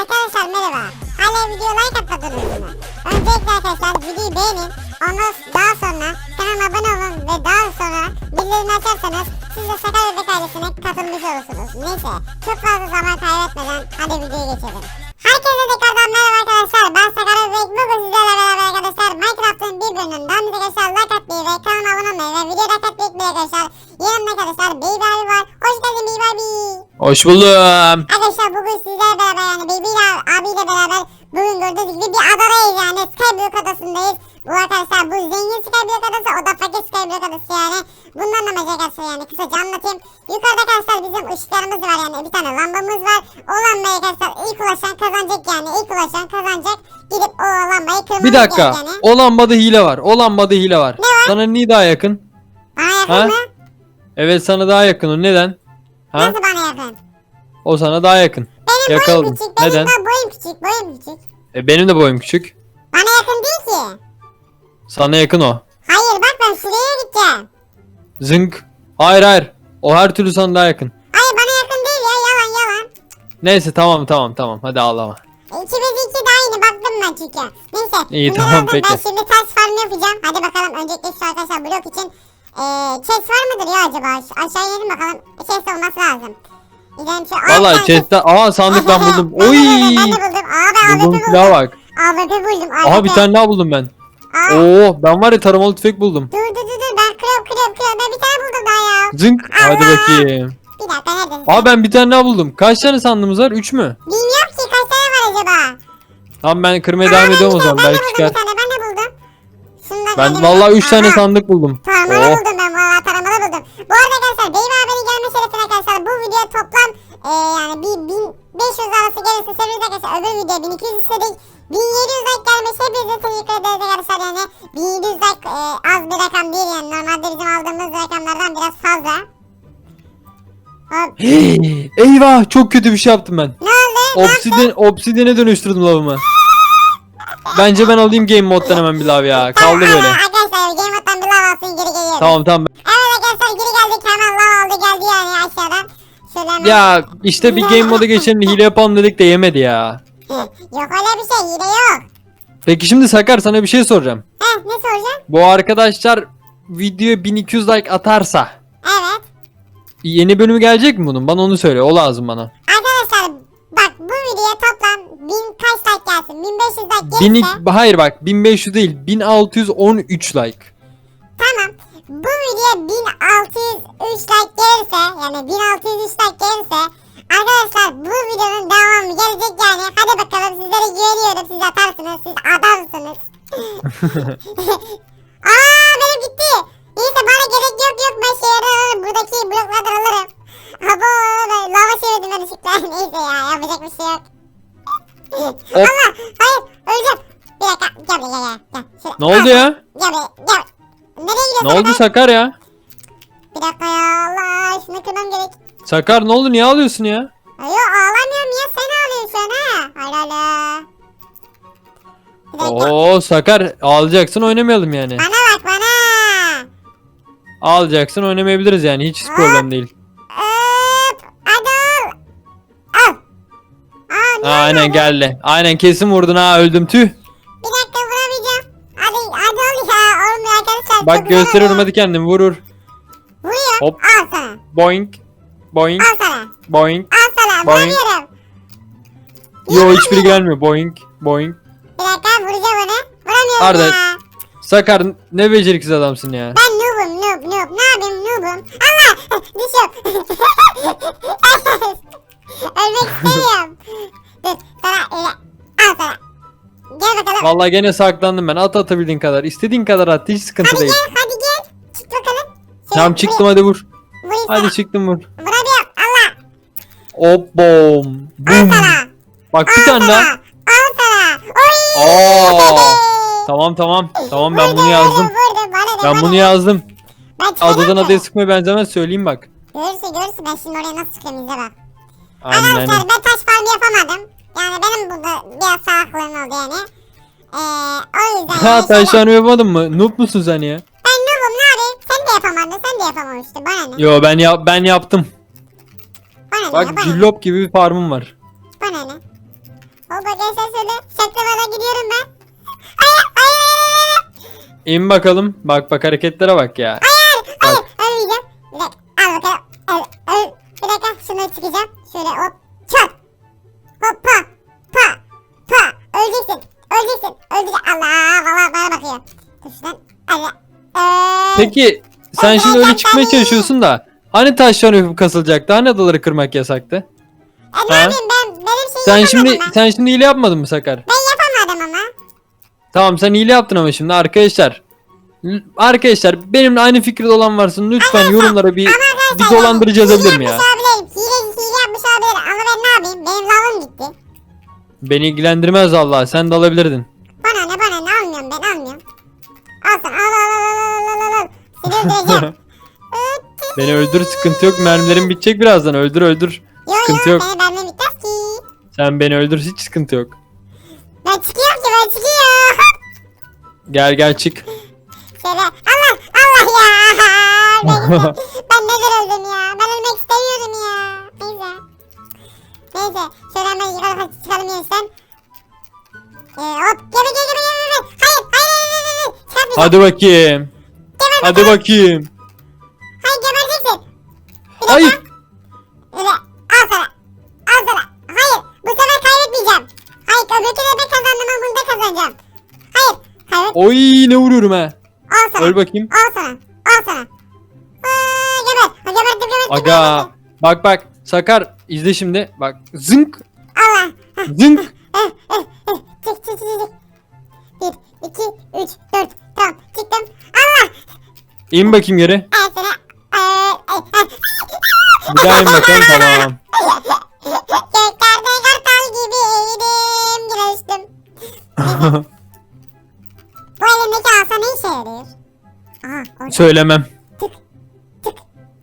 Arkadaşlar merhaba. Hala video like atmadınız mı? Öncelikle arkadaşlar videoyu beğenin. Ondan daha sonra kanalıma abone olun ve daha sonra bildirimleri açarsanız siz de Sakar Bebek ailesine katılmış olursunuz. Neyse çok fazla zaman kaybetmeden hadi videoya geçelim. Herkese tekrardan merhaba arkadaşlar. Ben Sakar Bebek. Bugün sizlerle beraber arkadaşlar Minecraft'ın bir bölümünün daha önce arkadaşlar like atmayı ve kanalıma abone olmayı ve videoya like atmayı unutmayın arkadaşlar. Yanımda arkadaşlar Baby abi var. Hoş geldin Baby abi. Hoş buldum. Arkadaşlar bugün sizlerle beraber yani Baby abiyle beraber bugün gördüğünüz gibi bir adadayız yani Skyblock adasındayız. Bu arkadaşlar bu zengin Skyblock adası o da fakir Skyblock adası yani. Bundan amacı arkadaşlar yani kısaca anlatayım. Yukarıda arkadaşlar bizim ışıklarımız var yani bir tane lambamız var. O lambayı arkadaşlar ilk ulaşan kazanacak yani ilk ulaşan kazanacak. Gidip o lambayı kırmamız Bir dakika. yani. O lambada hile var. O lambada hile var. Ne var? Sana niye daha yakın? Bana yakın Ha? mı? Evet sana daha yakın o. Neden? Ha? Nasıl bana yakın? O sana daha yakın. Benim Yakaladım. boyum küçük. Benim Neden? boyum küçük. Boyum küçük. E, benim de boyum küçük. Bana yakın değil ki. Sana yakın o. Hayır bak ben şuraya gideceğim. Zınk. Hayır hayır. O her türlü sana daha yakın. Hayır bana yakın değil ya yalan yalan. Neyse tamam tamam tamam. Hadi ağlama. İkimiz iki daha yeni baktım ben çünkü. Neyse. İyi, bunları tamam, aldım. peki. Ben şimdi taş farm yapacağım. Hadi bakalım öncelikle şu arkadaşlar blok için. Eee chest var mıdır ya acaba? Şu Aşağı inelim bakalım. Chest olması lazım. İnelim şu. Vallahi tane chest'te aa sandık ben buldum. ben de Oy! buldum, Ben de buldum. Aa ben AWP Buldum buldum. silaha bak. AWP buldum. Aha bir tane daha buldum ben. Aa, Oo ben var ya taramalı tüfek buldum. Dur dur dur dur ben kırıyorum kırıyorum kırıyorum. Ben bir tane buldum daha ya. Zınk. Hadi Allah! bakayım. Bir dakika neredesin? Aa ben bir tane daha buldum. Kaç tane sandığımız var? 3 mü? Bilmiyorum ki kaç tane var acaba? Tamam ben kırmaya Aa, devam ben ediyorum o bir tane- zaman. Ben de Belki buldum çıkar. bir tane ben de buldum. Şundan Ben elimden- vallahi 3 tane Aha. sandık buldum. Taramalı Oh. buldum ben valla taramalı buldum. Bu arada arkadaşlar benim abinin gelme şerefine arkadaşlar bu video toplam e, yani bir 1500 arası gelirse seviniz arkadaşlar. Öbür video 1200 istedik. 1700 like gelmiş hepinize teşekkür ederiz arkadaşlar yani. 1700 like e, az bir rakam değil yani normalde bizim aldığımız rakamlardan biraz fazla. Hop, Eyvah çok kötü bir şey yaptım ben. ne oldu? Obsidyen, obsidyene dönüştürdüm lavımı. Bence ben alayım game moddan hemen bir lav ya. Kaldı böyle. Arkadaşlar Game Mode'dan bir lav alsın geri geliyoruz. Tamam tamam. Evet arkadaşlar geri geldik hemen lav aldı geldi yani aşağıdan. Şöyle hemen. Ya işte bir game moda geçelim hile yapalım dedik de yemedi ya. Yok öyle bir şey hile yok. Peki şimdi Sakar sana bir şey soracağım. Heh ne soracağım? Bu arkadaşlar videoya 1200 like atarsa Evet. yeni bölümü gelecek mi bunun? Bana onu söyle. O lazım bana. Arkadaşlar bak bu videoya toplam 1000 kaç like gelsin? 1500 like Bin, gelirse hayır bak 1500 değil 1613 like. tamam. Bu videoya 1603 like gelirse yani 1603 Aa benim gitti. Neyse bana gerek yok yok ben şeylerden alırım. Buradaki bloklardan alırım. Abo ben lava çevirdim ben ışıkla. Neyse ya yapacak bir şey yok. Allah hayır öleceğim. Bir dakika gel buraya gel gel. Şöyle, Ne oldu ya? Gel buraya gel. Nereye gidiyorsun? Ne oldu lan? Sakar ya? Bir dakika ya Allah şunu kırmam gerek. Sakar ne oldu niye ağlıyorsun ya? Yok ağlamıyorum ya sen ağlıyorsun ha. Hala hala. Oo Sakar ağlayacaksın oynamayalım yani. Bana bak bana. Ağlayacaksın oynamayabiliriz yani hiç problem değil. Hadi. Al. Aa, Aynen olmadı? geldi. Aynen kesin vurdun ha öldüm tüh. Bir dakika vuramayacağım. Hadi hadi ol ya. Olmuyor arkadaşlar. Bak çok güzel gösteriyorum oluyor. hadi kendini vurur. Vuruyor. Hop. Al sana. Boink. Boink. Al sana. Boink. Al sana. Boing. Vuruyorum. Yo hiçbiri gelmiyor. Boink. Boink. Bir dakika vuracağım onu. Vuramıyorum Arda. ya. Sakar ne beceriksiz adamsın ya. Ben noobum noob noob. Ne yapayım noobum? Allah! Düşüyorum. Ölmek istemiyorum. Dur sana öyle. Al sana. Gel bakalım. Vallahi gene saklandım ben. At atabildiğin kadar. İstediğin kadar at. Hiç sıkıntı Hadi değil. gel hadi gel. Çık bakalım. Şöyle Tamam çıktım hadi vur. Vurayım, vurayım Hadi çıktım vur. Vuramıyorum. Allah. Hop bom. Al Bum. sana. Bak bir Al tane daha. Al sana. Oy. Oo. Tamam tamam. Tamam ben bunu yazdım. Bana da, Ben bana bunu da. yazdım. Ben çıkacağım Adadan ki. adaya sıkmaya benzemez söyleyeyim bak. Görürse görürse ben şimdi oraya nasıl çıkayım izle bak. Aynen Arkadaşlar aynen. ben taş farm yapamadım. Yani benim burada biraz salaklığım oldu yani. Ee, o yüzden Ha yani şöyle- şu an yapamadın mı? Noob musun sen ya? Ben noobum ne yapayım? Sen de yapamadın sen de yapamamıştın bana ne? Yo ben yap ben yaptım. Bana ne Bak bana ne? cillop gibi bir farmım var. Bana ne? Hop arkadaşlar şöyle şaklamadan gidiyorum ben. Hayır hayır hayır hayır. İn bakalım. Bak bak hareketlere bak ya. Hayır hayır. Ölmeyeceğim. Bir dakika al bakalım. Öl, öl. Bir dakika şunu çıkacağım. Şöyle hop çat. Hop pa pa pa. Öleceksin. Öleceksin. Öleceksin. Allah valla bana bakıyor. Dur şuradan. Allah. Eee. Peki sen şimdi öyle çıkmaya çalışıyorsun da. Hani taştan öpüp kasılacaktı? Hani adaları kırmak yasaktı? E ne Ha? yapayım ben? Benim Sen şimdi sen şimdi hile yapmadın mı Sakar? Ben yapamadım ama. Tamam sen hile yaptın ama şimdi arkadaşlar. Arkadaşlar benimle aynı fikirde olan varsa lütfen yorumlara bir Ama bir arkadaşlar dolandırıcı hile yazabilir mi ya? yapmış olabilirim. Hile, hile yapmış olabilirim. Ama ben ne yapayım? Benim lavım gitti. Beni ilgilendirmez Allah. Sen de alabilirdin. Bana ne bana ne almıyorum ben almıyorum. Al sen al al al al al al al. Seni öldüreceğim. Beni öldür sıkıntı yok. Mermilerim bitecek birazdan. Öldür öldür. Yo Sıkıntı yo yok. beni vermem bitmez. Sen beni öldür hiç sıkıntı yok. Ben çıkıyorum ki ben çıkıyorum. Gel gel çık. Şöyle Allah Allah ya. Ben, ben neden öldüm ya? Ben ölmek istemiyordum ya. Neyse. Neyse. Şöyle hemen yukarı çıkalım yeniden. Ee, hop. Gebe gebe gebe gebe. Hayır hayır hayır hayır. hayır. Hadi bakayım. Hadi bakayım. Vuruyorum ha. Al sana. Öl bakayım. Al sana. Al sana. Aa, geber. Ha, Gebertim gebertim. Aga. gebertim. Bak bak. Sakar izle şimdi. Bak. Zınk. Allah. Zınk. eh, eh, eh. Çık çık çık çık. Bir, iki, üç, dört. Tamam çıktım. Allah. İn bakayım geri. Al sana. Ee, eh, eh. Bir daha in bakalım tamam. Göklerde kartal gibiydim. Yine yarıyor? Aha orada Söylemem. tık tık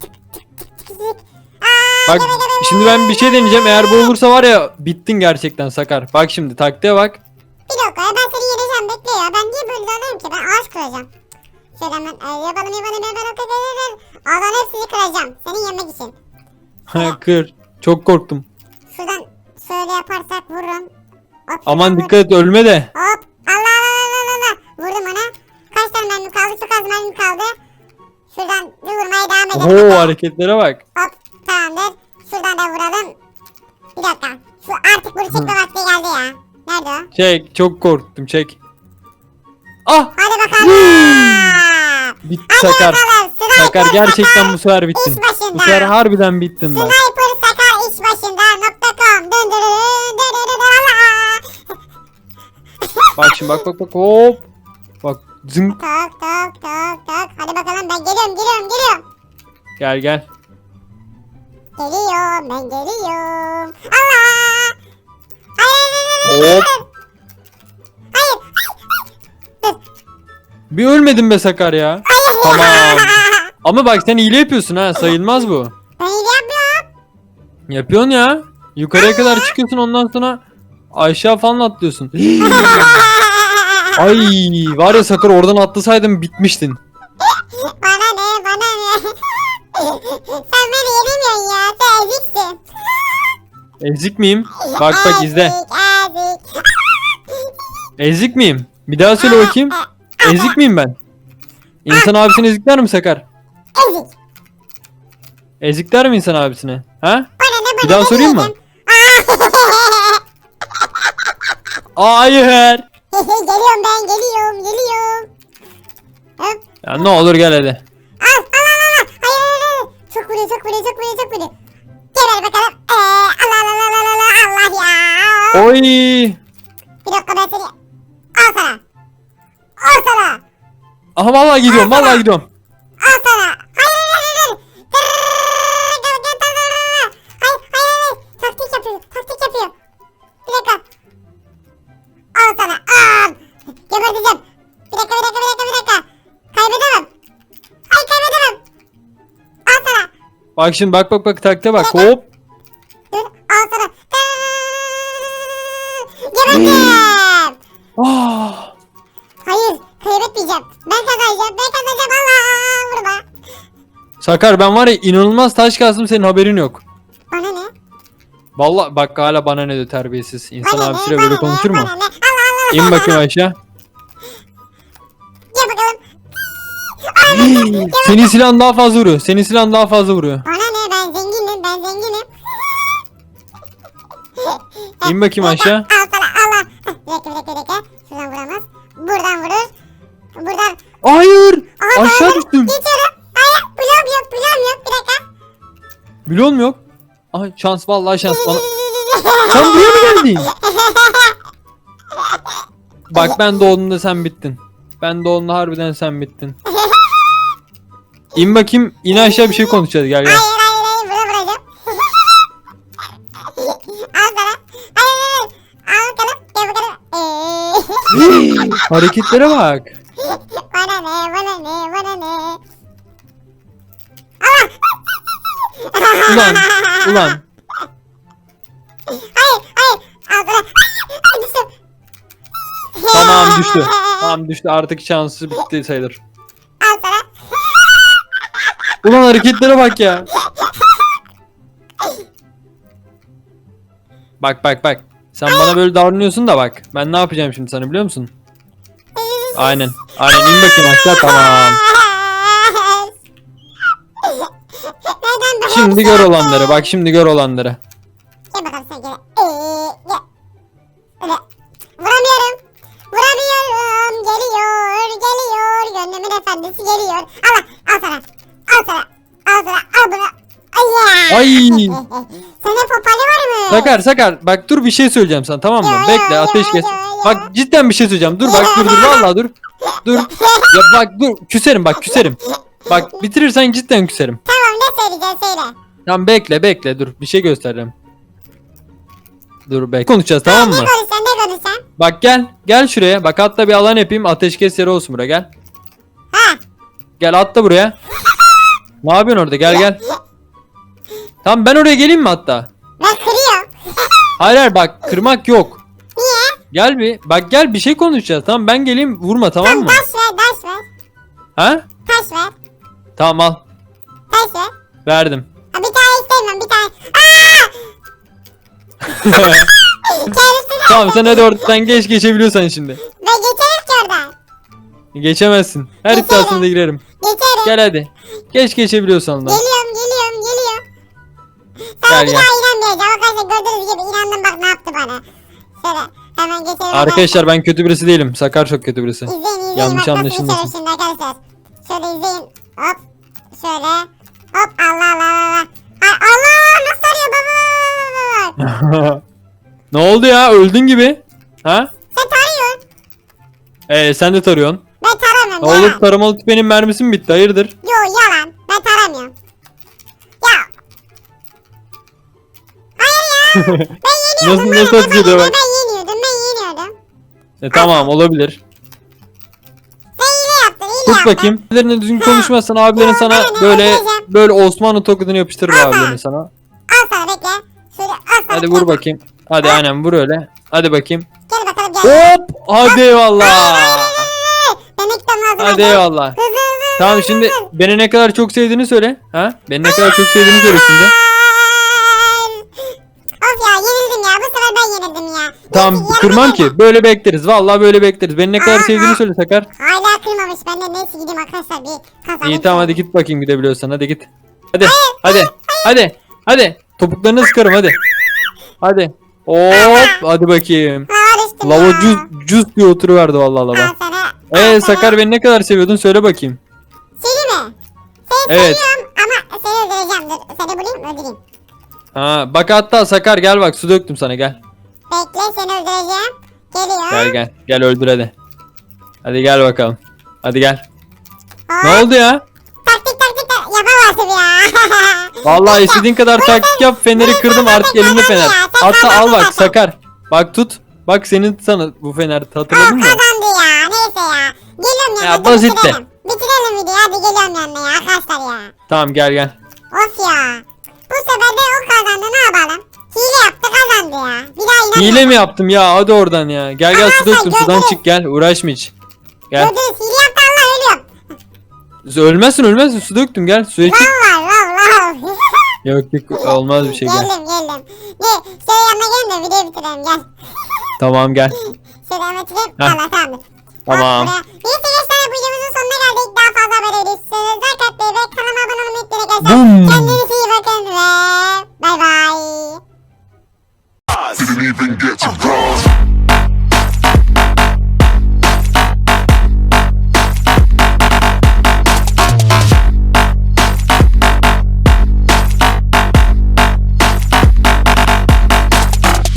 tık tık tık. Aa, Bak şimdi ben bir şey deneyeceğim. Eğer bu olursa var ya bittin gerçekten Sakar. Bak şimdi taktiğe bak. Bir dakika ya ben seni yeneceğim bekle ya. Ben niye böyle dalıyorum ki? Ben ağaç kıracağım. Şöyle hemen e, yapalım yapalım yapalım. Ağdan hepsini kıracağım. Seni yemek için. Kır. Çok korktum. Şuradan şöyle yaparsak vururum. Hop, Aman vur. dikkat et ölme de. Hop. Allah Allah Allah Allah Allah. Vurdum ona. Kaç tane mermi kaldı? Çok az kaldı. Şuradan bir vurmaya devam edelim. Oo hareketlere bak. Hop tamamdır. Şuradan da vuralım. Bir dakika. Şu artık bunu çekme vakti geldi ya. Nerede o? Çek çok korktum çek. Ah Hadi bakalım. bitti Hadi Sakar. bakalım. Sniper Sakar gerçekten bu sefer bittin. iş başında. Bu sefer harbiden bittim ben. Sniper Sakar iş başında dön Allah. Bak şimdi bak bak bak hop. Bak zınk Tok tok tok tok. Hadi bakalım ben geliyorum geliyorum geliyorum. gel gel. Geliyorum ben geliyorum. Allah. Hayır hayır hayır, hayır. Hop. Hayır. Dur. Bir ölmedin be Sakar ya. Hayır. Tamam. Ama bak sen hile yapıyorsun ha sayılmaz bu. Ben iyi yapmıyorum. Yapıyorsun ya. Yukarıya kadar çıkıyorsun ondan sonra aşağı falan atlıyorsun. Ay var ya Sakar oradan atlasaydın bitmiştin. bana ne bana ne. Sen beni yenemiyorsun ya. Sen eziksin. Ezik miyim? Bak bak izle. Ezik ezik. Ezik miyim? Bir daha söyle bakayım. Ezik miyim ben? İnsan abisini ezikler mi Sakar? Ezik. Ezikler mi insan abisine? Ha? Bana ne bana Bir daha ne sorayım mı? diyeceğim? Hayır. Geliyorum ben geliyorum geliyorum. Hop. Ya ne olur gel hadi. Al al al al. Hayır hayır hayır. Çok vuruyor çok vuruyor çok vuruyor çok vuruyor. Geber bakalım. Ee, al al al al al al Allah ya. Oy. Bir dakika ben seni. Al sana. Al sana. Aha vallahi gidiyorum vallahi gidiyorum. Bak şimdi bak bak bak takte bak hop. Dur al sana. Ah. Hayır kaybetmeyeceğim. Ben kazanacağım. Ben kazanacağım. Allah vurma. Sakar ben var ya inanılmaz taş kastım senin haberin yok. Bana ne? Vallahi bak hala bana ne diyor terbiyesiz. İnsan Bana ne, abisiyle bana böyle ne, konuşur mu? bana ne? Allah Allah. İn bakayım aşağı. Gel bakalım. Senin silahın daha fazla vuruyor. Senin silahın daha fazla vuruyor. İn bakayım aşağı. Al sana Allah. Bir dakika bir dakika bir dakika. Şuradan vuramaz. Buradan vurur. Buradan. Hayır. Aha, Aşağı tamam. düştüm. Geçiyorum. Hayır blok yok blok yok. Bir dakika. Mu yok? Ay şans vallahi şans bana. Sen buraya mı geldin? Bak ben doğduğumda sen bittin. Ben doğduğumda harbiden sen bittin. İn bakayım. İn aşağı bir şey konuşacağız gel gel. Hayır hayır Hareketlere bak. bana ne bana ne bana ne. Ulan ulan. Hayır hayır. Al sana. Ay, düştüm. Tamam düştü. Tamam düştü artık şansı bitti sayılır. Al sana. Ulan hareketlere bak ya. Bak bak bak. Sen bana böyle davranıyorsun da bak. Ben ne yapacağım şimdi sana biliyor musun? Aynen. Aynen in bakayım aşağı tamam. Neden böyle Şimdi gör olanları. Bak şimdi gör olanları. Gel bakalım sen gel. Ee, gel. Öyle. Vuramıyorum. Vuramıyorum. Geliyor. Geliyor. Gönlümün efendisi geliyor. Allah. Al sana. Al sana. Al sana. Al bunu. Ay. Ay. Senin popali var mı? Sakar sakar. Bak dur bir şey söyleyeceğim sana tamam mı? Ya, ya, Bekle ya, ateş kes. ya, ya. Bak cidden bir şey söyleyeceğim. Dur bak dur dur vallahi dur. Dur. Ya bak dur küserim bak küserim. Bak bitirirsen cidden küserim. Tamam ne söyleyeceksin söyle. Tamam bekle bekle dur bir şey göstereceğim. Dur bekle. Konuşacağız tamam mı? Ne konuşacaksın ne konuşacaksın? Bak gel gel şuraya. Bak hatta bir alan yapayım. Ateşkes yeri olsun buraya gel. Ha. Gel atla buraya. Ne yapıyorsun orada? Gel gel. Tamam ben oraya geleyim mi hatta? Ben kırıyorum. Hayır hayır bak kırmak yok. Gel bir. Bak gel bir şey konuşacağız. Tamam ben geleyim vurma tamam Tamam mı? taş ver taş ver. Ha? Taş ver. Tamam al. Taş ver. Verdim. Ha, bir tane istemiyorum bir tane. Kendisi tamam sen hadi oradan geç geçebiliyorsan şimdi. Ve geçerim ki oradan. Geçemezsin. Her Geçerim. iddiasında girerim. Geçerim. Gel hadi. Geç geçebiliyorsan da. Geliyorum geliyorum geliyorum. Sana Gel, bir gel. daha inanmayacağım. Arkadaşlar gördüğünüz gibi inandım bak ne yaptı bana. Şöyle hemen geçelim. Arkadaşlar ben kötü birisi değilim. Sakar çok kötü birisi. İzleyin izleyin. Yanlış bak anlaşılmasın. geçerim şimdi arkadaşlar. Şöyle izleyin. Hop. Şöyle. Hop Allah Allah Allah. Ay, Allah Allah nasıl arıyor baba ne oldu ya? Öldün gibi. Ha? Sen tarıyorsun. Ee sen de tarıyorsun. Ben taramıyorum. Ne olur taramalı tüfeğinin mermisi mi bitti? Hayırdır? Yo yalan. Ben taramıyorum. Ya. Hayır ya. Ben yeniyordum. Nasıl- ben, nasıl ben, atıyor ben, bak. ben. E tamam olabilir. Sen hile yaptın. Hile Tut yaptın. bakayım. Abilerin düzgün konuşmazsan abilerin sana böyle yapacağım. böyle Osmanlı tokadını yapıştırır Aha. abilerin sana. Al sana bekle. Şöyle al sana. Hadi vur bakayım. Hadi aynen vur öyle. Hadi bakayım. Gel bakalım gel. Hop! Hadi eyvallah. Beni kitabın ağzına Hadi eyvallah. Hızlı hızlı. Tamam şimdi beni ne kadar çok sevdiğini söyle. Ha? Beni ne kadar çok sevdiğini söyle şimdi. Of ya sefer ben yenildim ya. Tamam Neyse, kırmam ki. Böyle bekleriz. Vallahi böyle bekleriz. Beni ne kadar Aha. sevdiğini söyle Sakar. Hala kırmamış. Ben de neyse gideyim arkadaşlar bir kazanayım. İyi tamam hadi git bakayım gidebiliyorsan. Hadi git. Hadi. Hadi. Hadi. Hadi. Topuklarını sıkarım hadi. Hadi. Hop. Hadi bakayım. Lava cüz, cüz diye oturuverdi vallahi Al lava. Eee. Sakar beni ne kadar seviyordun söyle bakayım. Seni mi? Seni Evet. seviyorum ama seni öldüreceğim. Dur seni bulayım öldüreyim. Ha bak hatta Sakar gel bak su döktüm sana gel. Bekle seni öldüreceğim. Geliyor. Gel gel. Gel öldür hadi. Hadi gel bakalım. Hadi gel. Hop. Ne oldu ya? Taktik taktik tak yapamazsın ya. Vallahi istediğin kadar taktik yap feneri kırdım artık elimde fener. Hatta al bak Sakar. Bak tut. Bak senin sana bu fener hatırladın mı? kazandı ya. Neyse ya. Geliyorum Ya yanına. basit de. bitirelim. Bitirelim videoyu hadi geliyorum yanına ya arkadaşlar ya. Tamam gel gel. Of ya. Yapalım? Hile yaptı kazandı ya. Bir daha inanmıyorum. Hile mi yaptım ya? Hadi oradan ya. Gel gel Ama su sen sudan gördün. çık gel. Uğraşma hiç. Gel. Gördünüz hile yaptı Allah ölüyorum. Ölmezsin ölmezsin su döktüm gel suya çık. Var lan lan. Yok yok olmaz bir şey gel. Geldim geldim. Ne? Şöyle yanına gelin de videoyu bitirelim gel. Tamam gel. Şöyle. Heh. Allah tamamdır. Tamam. Bak buraya. Neyse gençler bu videomuzun sonuna geldik. Daha fazla böyle. Like atmayı ve kanalıma abone olmayı unutmayın arkadaşlar. Kendinize iyi bakın ve bay bay.